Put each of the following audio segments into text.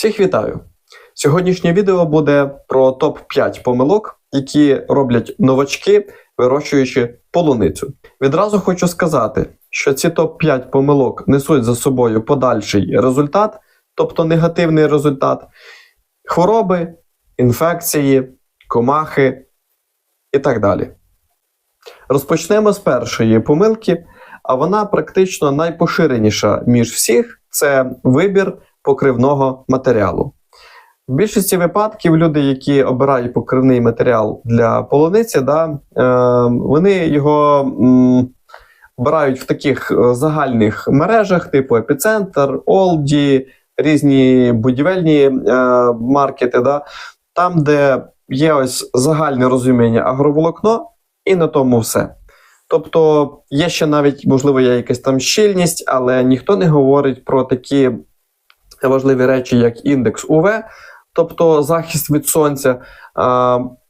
Всіх вітаю! Сьогоднішнє відео буде про топ-5 помилок, які роблять новачки, вирощуючи полуницю. Відразу хочу сказати, що ці топ-5 помилок несуть за собою подальший результат, тобто негативний результат, хвороби, інфекції, комахи і так далі. Розпочнемо з першої помилки, а вона практично найпоширеніша між всіх це вибір покривного матеріалу. В більшості випадків люди, які обирають покривний матеріал для полуниці, да, е, вони його м, обирають в таких е, загальних мережах, типу Епіцентр, Олді, різні будівельні е, маркети, да, там, де є ось загальне розуміння агроволокно, і на тому все. Тобто є ще навіть, можливо, є якась там щільність, але ніхто не говорить про такі важливі речі, як індекс УВ, тобто захист від сонця,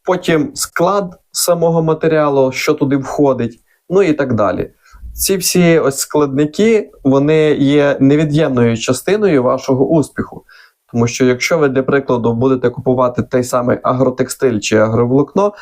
потім склад самого матеріалу, що туди входить, ну і так далі. Ці всі ось складники вони є невід'ємною частиною вашого успіху. Тому що якщо ви, для прикладу, будете купувати той самий агротекстиль чи агроволокно,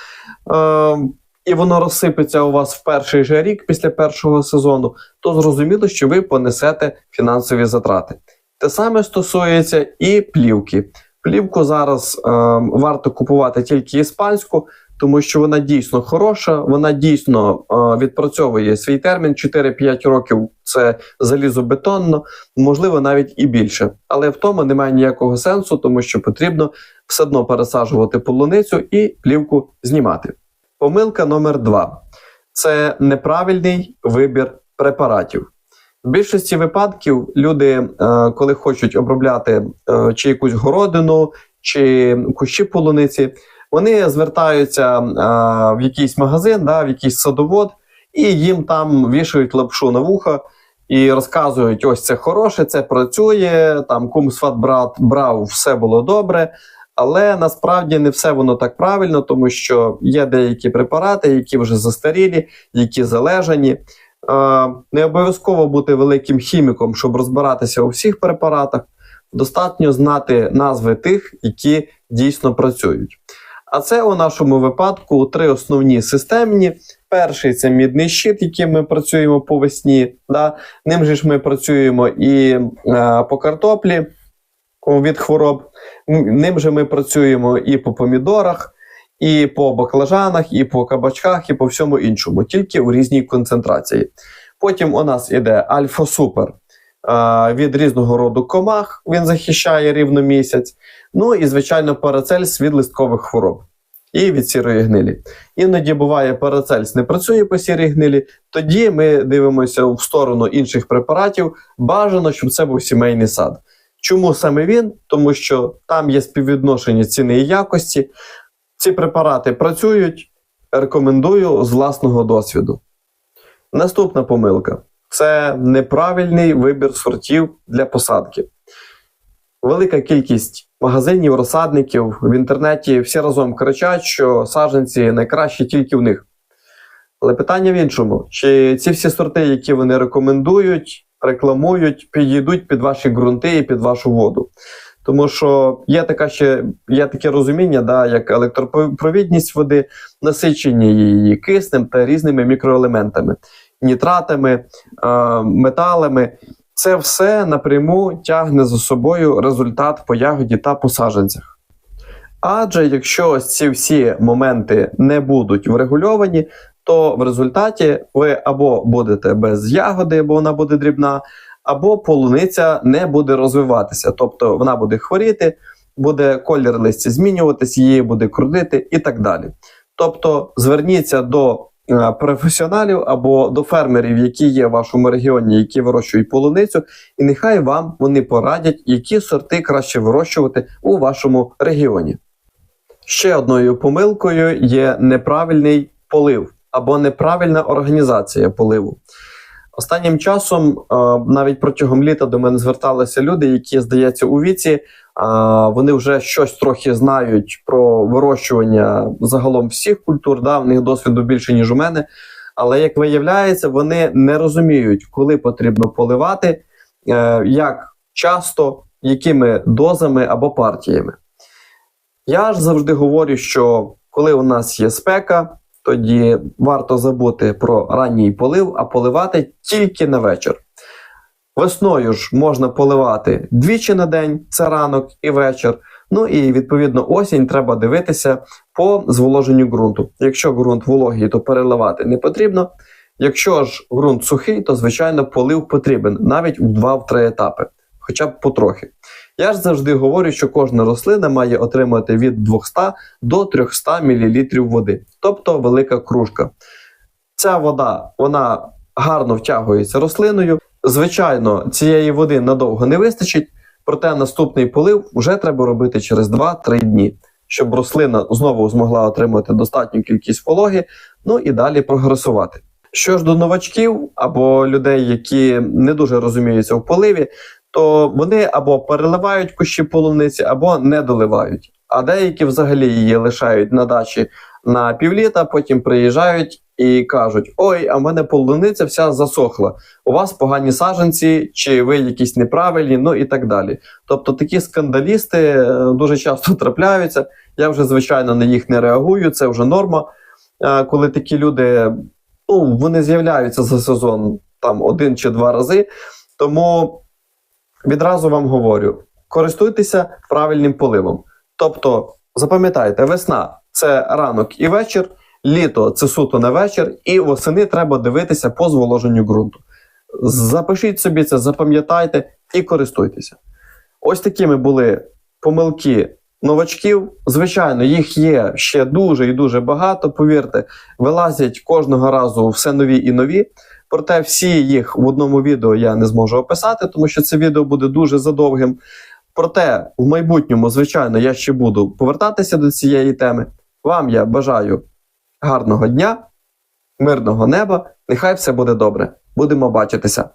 е, і воно розсипеться у вас в перший же рік після першого сезону, то зрозуміло, що ви понесете фінансові затрати. Те саме стосується і плівки. Плівку зараз е, варто купувати тільки іспанську, тому що вона дійсно хороша, вона дійсно е, відпрацьовує свій термін 4-5 років. Це залізобетонно, можливо, навіть і більше. Але в тому немає ніякого сенсу, тому що потрібно все одно пересаджувати полуницю і плівку знімати. Помилка номер 2 це неправильний вибір препаратів. В більшості випадків люди, е, коли хочуть обробляти е, чи якусь городину, чи кущі полуниці, вони звертаються е, в якийсь магазин, да, в якийсь садовод, і їм там вішають лапшу на вуха і розказують: ось це хороше, це працює. Там кумсфат брат брав, все було добре. Але насправді не все воно так правильно, тому що є деякі препарати, які вже застарілі, які залежані. Не обов'язково бути великим хіміком, щоб розбиратися у всіх препаратах. Достатньо знати назви тих, які дійсно працюють. А це у нашому випадку три основні системні. Перший це мідний щит, яким ми працюємо по весні. Да? Ним же ж ми працюємо і е, по картоплі від хвороб. Ним же ми працюємо і по помідорах, і по баклажанах, і по кабачках, і по всьому іншому, тільки у різній концентрації. Потім у нас іде альфа-супер від різного роду комах, він захищає рівно місяць. Ну і, звичайно, парацельс від листкових хвороб. І від сірої гнилі. Іноді буває, парацельс не працює по сірій гнилі, тоді ми дивимося в сторону інших препаратів. Бажано, щоб це був сімейний сад. Чому саме він? Тому що там є співвідношення ціни і якості. Ці препарати працюють, рекомендую з власного досвіду. Наступна помилка це неправильний вибір сортів для посадки. Велика кількість магазинів, розсадників в інтернеті всі разом кричать, що саджанці найкращі тільки в них. Але питання в іншому: чи ці всі сорти, які вони рекомендують, рекламують, підійдуть під ваші ґрунти і під вашу воду? Тому що є така ще є таке розуміння, да, як електропровідність води, насичення її киснем та різними мікроелементами, нітратами, е, металами. Це все напряму тягне за собою результат по ягоді та по саджанцях. Адже якщо ось ці всі моменти не будуть врегульовані, то в результаті ви або будете без ягоди, бо вона буде дрібна, або полуниця не буде розвиватися. Тобто вона буде хворіти, буде колір листя змінюватись, її буде крудити і так далі. Тобто зверніться до е, професіоналів або до фермерів, які є в вашому регіоні, які вирощують полуницю, і нехай вам вони порадять, які сорти краще вирощувати у вашому регіоні. Ще одною помилкою є неправильний полив або неправильна організація поливу. Останнім часом, е, навіть протягом літа до мене зверталися люди, які, здається, у віці, е, вони вже щось трохи знають про вирощування загалом всіх культур. Да, В них досвіду більше, ніж у мене. Але як виявляється, вони не розуміють, коли потрібно поливати, е, як часто якими дозами або партіями. Я ж завжди говорю, що коли у нас є спека, тоді варто забути про ранній полив, а поливати тільки на вечір. Весною ж можна поливати двічі на день, це ранок і вечір. Ну і відповідно осінь треба дивитися по зволоженню ґрунту. Якщо ґрунт вологий, то переливати не потрібно. Якщо ж ґрунт сухий, то звичайно полив потрібен навіть в 2-3 етапи, хоча б потрохи. Я ж завжди говорю, що кожна рослина має отримати від 200 до 300 мл води, тобто велика кружка. Ця вода вона гарно втягується рослиною. Звичайно, цієї води надовго не вистачить, проте наступний полив вже треба робити через 2-3 дні, щоб рослина знову змогла отримати достатню кількість вологи, ну і далі прогресувати. Що ж до новачків або людей, які не дуже розуміються в поливі, то вони або переливають кущі полуниці, або не доливають. А деякі взагалі її лишають на дачі на півліта, потім приїжджають і кажуть: Ой, а в мене полуниця вся засохла. У вас погані саженці, чи ви якісь неправильні, ну і так далі. Тобто такі скандалісти е, дуже часто трапляються. Я вже звичайно на їх не реагую, це вже норма. Е, Коли такі люди ну, вони з'являються за сезон там один чи два рази. Тому відразу вам говорю: користуйтеся правильним поливом. Тобто, запам'ятайте, весна це ранок і вечір, літо це суто на вечір, і восени треба дивитися по зволоженню ґрунту. Запишіть собі це, запам'ятайте і користуйтеся. Ось такими були помилки новачків. Звичайно, їх є ще дуже і дуже багато. Повірте, вилазять кожного разу все нові і нові. Проте всі їх в одному відео я не зможу описати, тому що це відео буде дуже задовгим. Проте в майбутньому, звичайно, я ще буду повертатися до цієї теми. Вам я бажаю гарного дня, мирного неба. Нехай все буде добре. Будемо бачитися.